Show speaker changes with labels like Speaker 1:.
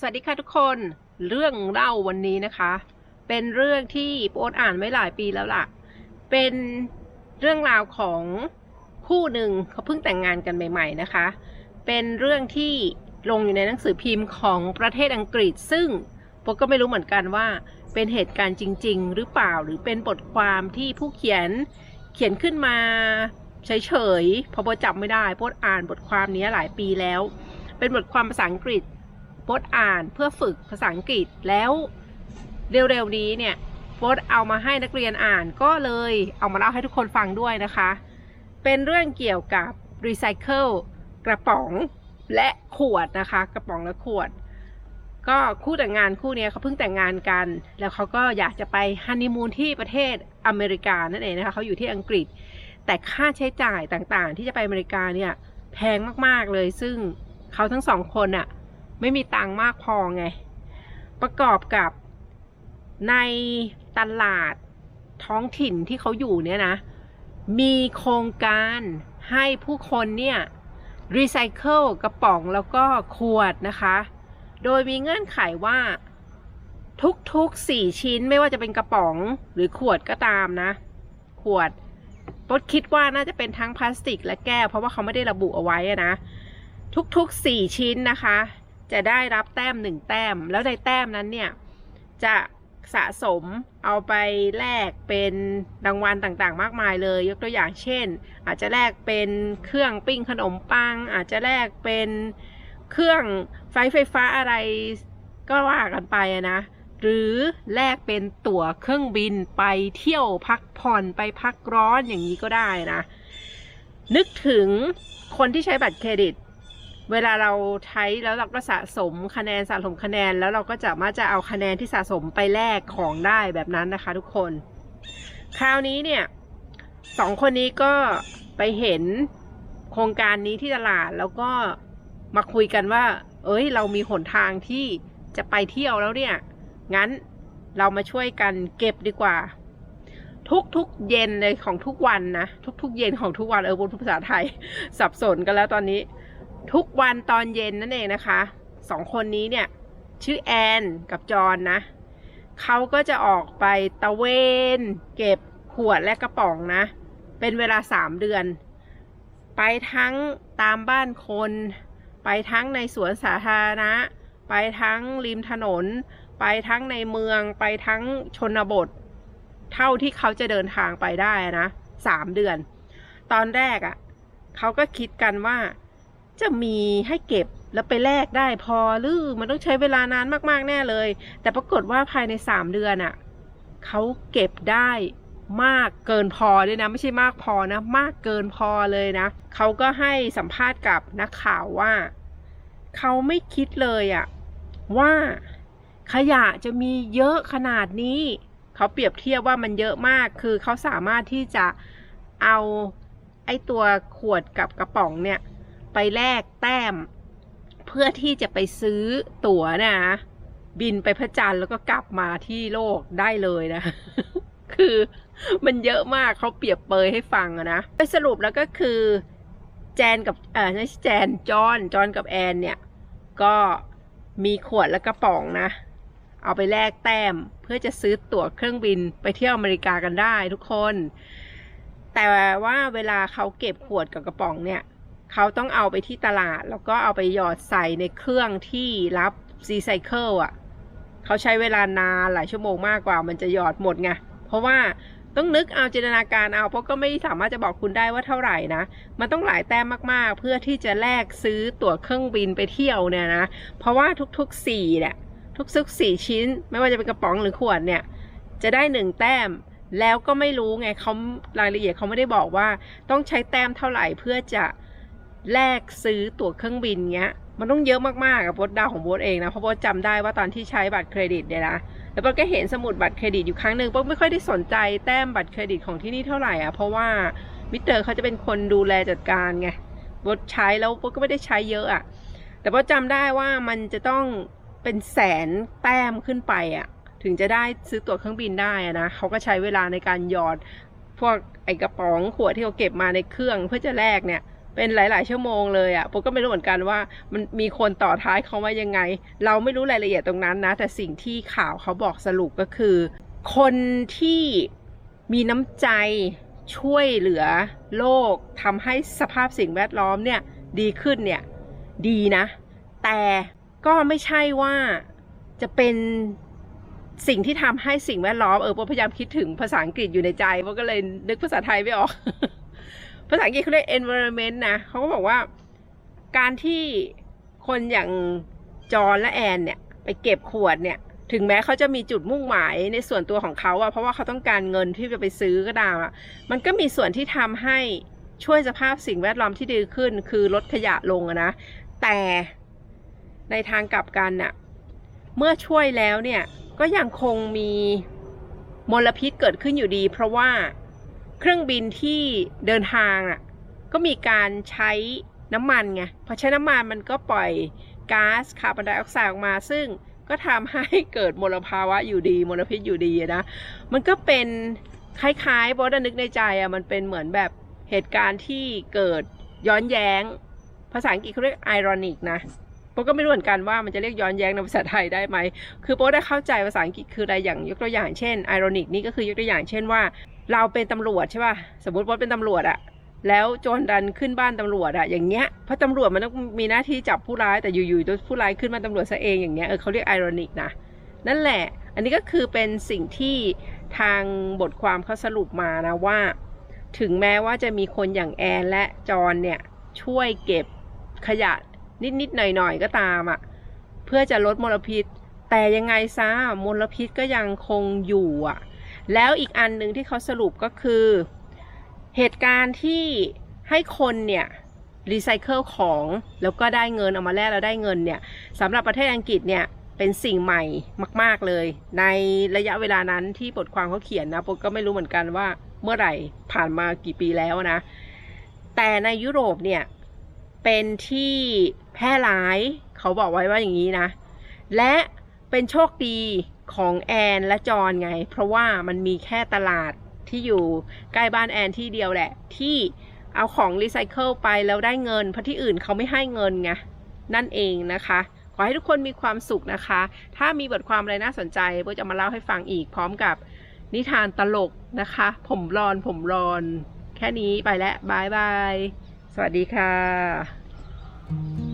Speaker 1: สวัสดีค่ะทุกคนเรื่องเล่าวันนี้นะคะ เป็นเรื่องที่โป๊ตอ่านไว้หลายปีแล้วล่ะ เป็นเรื่องราวของคู่หนึ่งเขาเพิ่งแต่งงานกันใหม่ ๆนะคะ เป็นเรื่องที่ลงอยู่ในหนังสือพิมพ์ของประเทศอังกฤษ ซึ่งโป๊ตก็ไม่รู้เหมือนกันว่าเป็นเหตุการณ์จริง ๆ หรือเปล่าหรือเป็นบทความที่ผู้เขียนเขียนขึ้นมาเฉยๆเพราะโป๊ตจำไม่ได้โป๊อ่านบทความนี้หลายปีแล้ว เป็นบทความภาษาอังกฤษ โพสต์อ่านเพื่อฝึกภาษาอังกฤษแล้วเร็วๆนี้เนี่ยโพสต์เอามาให้นักเรียนอ่านก็เลยเอามาเล่าให้ทุกคนฟังด้วยนะคะ เป็นเรื่องเกี่ยวกับรีไซเคิลกระป๋องและขวดนะคะ กระป๋องและขวด ก็คู่แต่งงานคู่นี้เขาเพิ่งแต่งงานกัน แล้วเขาก็อยากจะไปฮันนีมูนที่ประเทศอเมริกานั่นเองนะคะเขาอยู่ที่อังกฤษ แต่ค่าใช้จ่ายต่างๆ ที่จะไปอเมริกาเนี่ยแพงมากๆเลยซึ่งเขาทั้งสองคนอะ ไม่มีตังค์มากพอไง ประกอบกับในตลาดท้องถิ่นที่เขาอยู่เนี่ยนะ มีโครงการให้ผู้คนเนี่ยรีไซเคิลกระป๋องแล้วก็ขวดนะคะ โดยมีเงื่อนไขว่าทุกๆสี่ชิ้นไม่ว่าจะเป็นกระป๋องหรือขวดก็ตามนะ ขวดปดคิดว่าน่าจะเป็นทั้งพลาสติกและแก้ว เพราะว่าเขาไม่ได้ระบุเอาไว้อะนะ ทุกๆ 4 ชิ้นนะคะ จะได้รับแต้ม1แต้ม แล้วในแต้มนั้นเนี่ย จะสะสมเอาไปแลกเป็นรางวัลต่างๆ มากมายเลย ยกตัวอย่างเช่น อาจจะแลกเป็นเครื่องปิ้งขนมปัง อาจจะแลกเป็นเครื่องไฟไฟฟ้าอะไรก็ว่ากันไปนะ หรือแลกเป็นตั๋วเครื่องบินไปเที่ยวพักผ่อนไปพักร้อนอย่างนี้ก็ได้นะ นึกถึงคนที่ใช้บัตรเครดิต เวลาเราใช้แล้วเราก็สะสมคะแนนสะสมคะแนนแล้วเราก็จะมาจะเอาคะแนนที่สะสมไปแลกของได้แบบนั้นนะคะ ทุกคน คราวนี้เนี่ยสองคนนี้ก็ไปเห็นโครงการนี้ที่ตลาดแล้วก็มาคุยกันว่า เอ้ย เรามีหนทางที่จะไปเที่ยวแล้วเนี่ย งั้นเรามาช่วยกันเก็บดีกว่า ทุกๆเย็นเลยของทุกวันนะ ทุกๆ เย็นของทุกวันเออบนภาษาไทย สับสนกันแล้วตอนนี้ ทุกวันตอนเย็นนั่นเองนะคะสองคนนี้เนี่ย ชื่อแอนกับจอนนะเขาก็จะออกไปตะเวนเก็บขวดและกระป๋องนะ เป็นเวลาสามเดือน ไปทั้งตามบ้านคน ไปทั้งในสวนสาธารณะ ไปทั้งริมถนน ไปทั้งในเมือง ไปทั้งชนบท เท่าที่เขาจะเดินทางไปได้นะสามเดือน ตอนแรกอะ่ะเขาก็คิดกันว่า จะมีให้เก็บแล้วไปแลกได้พอหรือมันต้องใช้เวลานานมากๆแน่เลย แต่ปรากฏว่าภายในสามเดือนอะ่ะเขาเก็บได้มากเกินพอด้วยนะไม่ใช่มากพอนะ มากเกินพอเลยนะเขาก็ให้สัมภาษณ์กับนักข่าวว่าเขาไม่คิดเลยอะ่ะว่าขยะจะมีเยอะขนาดนี้ เขาเปรียบเทียบว่ามันเยอะมากคือเขาสามารถที่จะเอาไอ้ตัวขวดกับกระป๋องเนี่ย ไปแลกแต้ม เพื่อที่จะไปซื้อตั๋วนะ บินไปพระจันทร์แล้วก็กลับมาที่โลกได้เลยนะ คือมันเยอะมากเขาเปรียบเปยให้ฟังนะไปสรุปแล้วก็คือ แจนกับเออไม่ใช่แจนจอนจอนกับแอนเนี่ย ก็มีขวดและกระป๋องนะ เอาไปแลกแต้มเพื่อจะซื้อตั๋วเครื่องบินไปเที่ยวอเมริกากันได้ทุกคน แต่ว่าเวลาเขาเก็บขวดกับกระป๋องเนี่ย เขาต้องเอาไปที่ตลาด แล้วก็เอาไปหยอดใส่ในเครื่องที่รับรีไซเคิลอะเขาใช้เวลานานหลายชั่วโมงมากกว่ามันจะหยอดหมดไงเพราะว่าต้องนึกเอาจินตนาการเอาเพราะก็ไม่สามารถจะบอกคุณได้ว่าเท่าไหร่นะ มันต้องหลายแต้มมากๆ เพื่อที่จะแลกซื้อตั๋วเครื่องบินไปเที่ยวเนี่ยนะ เพราะว่าทุกๆสี่เนี่ยทุกๆสี่ชิ้น ไม่ว่าจะเป็นกระป๋องหรือขวดเนี่ย จะได้หนึ่งแต้มแล้วก็ไม่รู้ไงเขารายละเอียดเขาไม่ได้บอกว่าต้องใช้แต้มเท่าไหร่เพื่อจะ แลกซื้อตั๋วเครื่องบินเงี้ย มันต้องเยอะมากๆกับโบทดาวของโบทเองนะ เพราะโบทจำได้ว่าตอนที่ใช้บัตรเครดิตเนี่ยนะ แล้วโบทก็เห็นสมุดบัตรเครดิตอยู่ครั้งหนึ่งโบทไม่ค่อยได้สนใจแต้มบัตรเครดิตของที่นี่เท่าไหร่อะ เพราะว่ามิสเตอร์เขาจะเป็นคนดูแลจัดการไงโบทใช้แล้วโบทก็ไม่ได้ใช้เยอะอะ แต่โบทจำได้ว่ามันจะต้องเป็นแสนแต้มขึ้นไปอะ ถึงจะได้ซื้อตั๋วเครื่องบินได้อะนะ เขาก็ใช้เวลาในการหยอดพวกไอกระป๋องขวดที่เขาเก็บมาในเครื่องเพื่อจะแลกเนี่ย เป็นหลาย ๆ ชั่วโมงเลยอะ่ะผมก็ไม่รู้เหมือนกันว่ามันมีคนต่อท้ายเขาว่ายังไง เราไม่รู้รายละเอียดตรงนั้นนะ แต่สิ่งที่ข่าวเขาบอกสรุปก็คือ คนที่มีน้ำใจช่วยเหลือโลกทำให้สภาพสิ่งแวดล้อมเนี่ยดีขึ้นเนี่ยดีนะ แต่ก็ไม่ใช่ว่าจะเป็นสิ่งที่ทำให้สิ่งแวดล้อมเออพยายามคิดถึงภาษาอังกฤษอยู่ในใจโบก็เลยนึกภาษาไทยไม่ออก ภาษาอังกฤษเขาเรียก environment นะเขาก็บอกว่าการที่คนอย่างจอห์นและแอนเนี่ย ไปเก็บขวดเนี่ย ถึงแม้เขาจะมีจุดมุ่งหมายในส่วนตัวของเขาอะเพราะว่าเขาต้องการเงินที่จะไปซื้อก็ตามอะมันก็มีส่วนที่ทำให้ช่วยสภาพสิ่งแวดล้อมที่ดีขึ้น คือลดขยะลงอะนะแต่ในทางกลับกันน่ะ เมื่อช่วยแล้วเนี่ยก็ยังคงมีมลพิษเกิดขึ้นอยู่ดี เพราะว่า เครื่องบินที่เดินทางอะก็มีการใช้น้ำมันไงพอใช้น้ำมันมันก็ปล่อยก๊าซคาร์บอนไดออกไซด์ออกมา ซึ่งก็ทำให้เกิดมลภาวะอยู่ดีมลพิษอยู่ดีนะ มันก็เป็นคล้ายๆบอสนึกในใจอะมันเป็นเหมือนแบบเหตุการณ์ที่เกิดย้อนแย้ง ภาษาอังกฤษเขาเรียก ironic นะโป๊ก็ไม่รู้เหมือนกันว่ามันจะเรียกย้อนแย้งในภาษาไทยได้ไหม คือโป๊ได้เข้าใจภาษาอังกฤษคืออะไรอย่างยกตัวอย่างเช่น ironic นี่ก็คือยกตัวอย่างเช่นว่า เราเป็นตำรวจใช่ป่ะสมมติว่าเป็นตำรวจอะแล้วโจรดันขึ้นบ้านตำรวจอะอย่างเงี้ยเพราะตำรวจมันต้องมีหน้าที่จับผู้ร้ายแต่อยู่ๆตัวผู้ร้ายขึ้นมาตำรวจซะเองอย่างเงี้ยเออเขาเรียก ironic นะนั่นแหละ อันนี้ก็คือเป็นสิ่งที่ทางบทความเขาสรุปมานะว่า ถึงแม้ว่าจะมีคนอย่างแอนและจอนเนี่ยช่วยเก็บขยะนิดๆหน่อยๆก็ตามอะ่ะเพื่อจะลดมลพิษ แต่ยังไงซะมลพิษก็ยังคงอยู่อะ แล้วอีกอันหนึ่งที่เขาสรุปก็คือ เหตุการณ์ที่ให้คนเนี่ยรีไซเคิลของแล้วก็ได้เงินเอามาแลกแล้วได้เงินเนี่ยสำหรับประเทศอังกฤษเนี่ยเป็นสิ่งใหม่มาก ๆเลย ในระยะเวลานั้นที่บทความเขาเขียนนะผมก็ไม่รู้เหมือนกันว่าเมื่อไหร่ผ่านมากี่ปีแล้วนะ แต่ในยุโรปเนี่ยเป็นที่แพร่หลายเขาบอกไว้ว่าอย่างนี้นะ และเป็นโชคดี ของแอนและจอนไง เพราะว่ามันมีแค่ตลาดที่อยู่ใกล้บ้านแอนที่เดียวแหละ ที่เอาของรีไซเคิลไปแล้วได้เงินเพราะที่อื่นเขาไม่ให้เงินไงนั่นเองนะคะ ขอให้ทุกคนมีความสุขนะคะ ถ้ามีบทความอะไรน่าสนใจโบจะมาเล่าให้ฟังอีกพร้อมกับนิทานตลกนะคะ ผมรอนผมรอน แค่นี้ไปแล้วบายบาย สวัสดีค่ะ